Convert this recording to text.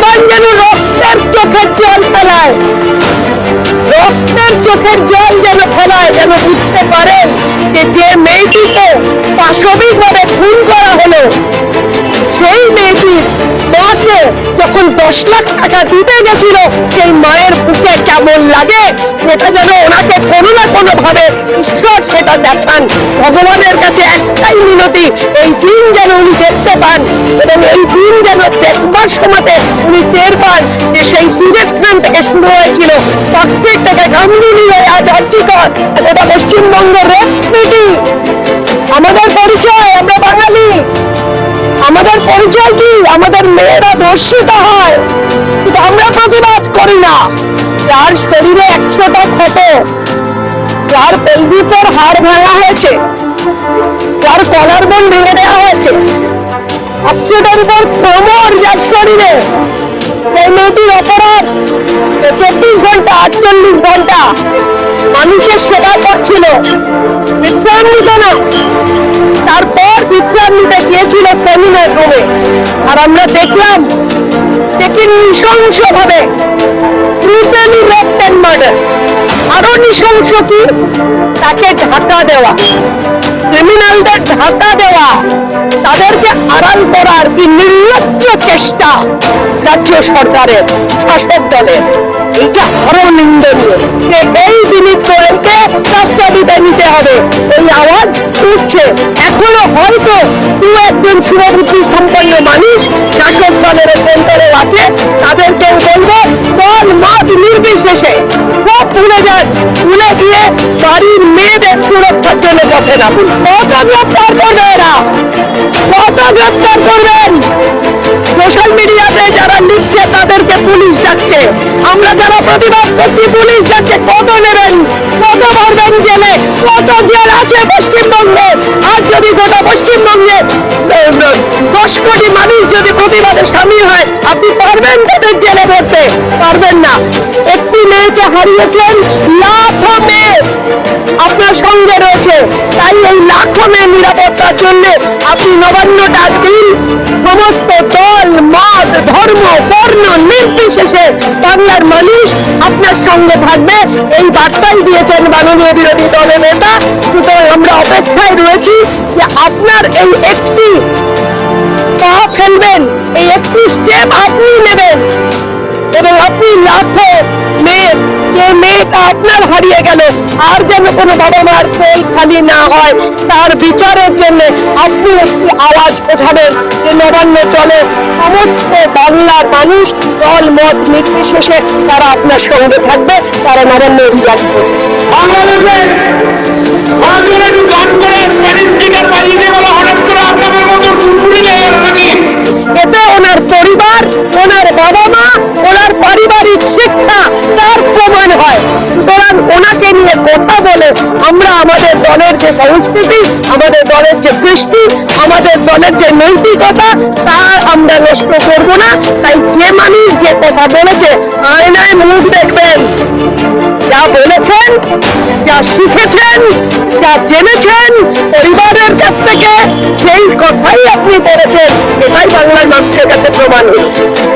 ভগবান যেন রক্তের চোখের জল ফেলায়। রক্তের চোখের জল যেন ফেলায়, যেন বুঝতে পারেন যে যে মেয়েটিকে পাশবিকভাবে খুন করা হলো, সেই মেয়েটির মাকে যখন দশ লাখ টাকা দিতে গেছিল, সেই মায়ের বুকে কেমন লাগে সেটা যেন ওনাকে কোনো না কোনো ভাবে ঈশ্বর সেটা দেখান। ভগবানের কাছে একটাই মিনতি, এই দিন যেন উনি দেখতে পান এবং এই দিন যেন দেখবার সময়তে উনি টের যে সেই খান থেকে শুরু হয়েছিল। পাঁচটির থেকে হয়ে আজ আর্জিকর এটা পশ্চিমবঙ্গের রেড আমাদের পরিচয়, আমরা বাঙালি। আমাদের পরিচয় কি? আমাদের মেয়েরা ধর্ষিত হয়। কিন্তু আমরা প্রতিবাদ করি না। যার শরীরে একশোটা ক্ষত, যার পেলভিসের হাড় ভাঙা হয়েছে, যার কলার বোন ভেঙে দেওয়া হয়েছে একশোটার উপর কোমর যার শরীরে। মেয়েটির অপরাধ চব্বিশ ঘণ্টা, আটচল্লিশ ঘণ্টা মানুষের সেবা করছিল। বিশ্রাম নিত না। তারপর বিশ্রাম নিতে গিয়েছিল সেমিনার রুমে। আর আমরা দেখলাম দেখি নৃশংস ভাবে মার্ডার আরও নৃশংস কি? তাকে ঢাকা দেওয়া। ক্রিমিনালদের ঢাকা দেওয়া। তাদেরকে আড়াল করার কি নির্লজ্জ চেষ্টা রাজ্য সরকারের শাসক দলের? এটা আরও নিন্দনীয় এই গোয়েলকে নিতে হবে। এই আওয়াজ উঠছে। এখনও হয়তো দু একজন শুভবুদ্ধি সম্পন্ন মানুষ শাসক দলের সেন্টারে আছে। তাদেরকে বলব, দল মত নির্বিশেষে সব ভুলে যান। ভুলে গিয়ে বাড়ির মেয়েদের সুরক্ষার জন্য পথে নামুন। কত গ্রেপ্তার গ্রেপ্তার করবেন। সোশ্যাল মিডিয়াতে যারা লিখছে, তাদেরকে পুলিশ ডাকছে। আমরা যারা প্রতিবাদ করছি, পুলিশ ডাকছে, কত নেবেন? কত ভরবেন জেলে? কত জেল আছে পশ্চিমবঙ্গে? আর যদি গোটা পশ্চিমবঙ্গে দশ কোটি মানুষ যদি প্রতিবাদে সামিল হয়, আপনি পারবেন তাদের জেলে ভরতে পারবেন না। একটি মেয়েকে হারিয়েছেন, লাখো লাখো নিরাপত্তার জন্য আপনি নবান্ন ডাক দিন। সমস্ত দল, মত, ধর্ম, বর্ণ নির্বিশেষে বাংলার মানুষ আপনার সঙ্গে থাকবে। এই বার্তাই দিয়েছেন মাননীয় বিরোধী দলের নেতা। সুতরাং আমরা অপেক্ষায় রয়েছি যে আপনার এই একটি পা ফেলবেন, এই একটি স্টেপ আপনি নেবেন। এবং আপনি লাখো মেয়ে, যে মেয়েটা আপনার হারিয়ে গেল। আর যেন কোনো বাবা মার কোল খালি না হয়, তার বিচারের জন্য আপনি একটি আওয়াজ ওঠাবেন যে, নবান্ন চলে সমস্ত বাংলার মানুষ দল, মত নির্বিশেষে তারা আপনার সঙ্গে থাকবে, তারা নবান্ন অভিযান করবে। আমরা আমাদের দলের যে সংস্কৃতি, আমাদের দলের যে কৃষ্টি, আমাদের দলের যে নৈতিকতা তা আমরা নষ্ট করব না। তাই যে মানুষ যে কথা বলেছে, আয়নায় মুখ দেখবেন। যা বলেছেন, যা শিখেছেন, যা জেনেছেন, পরিবারের কাছ থেকে সেই কথাই আপনি বলেছেন। এটাই বাংলার মানুষের কাছে প্রমাণ। হলো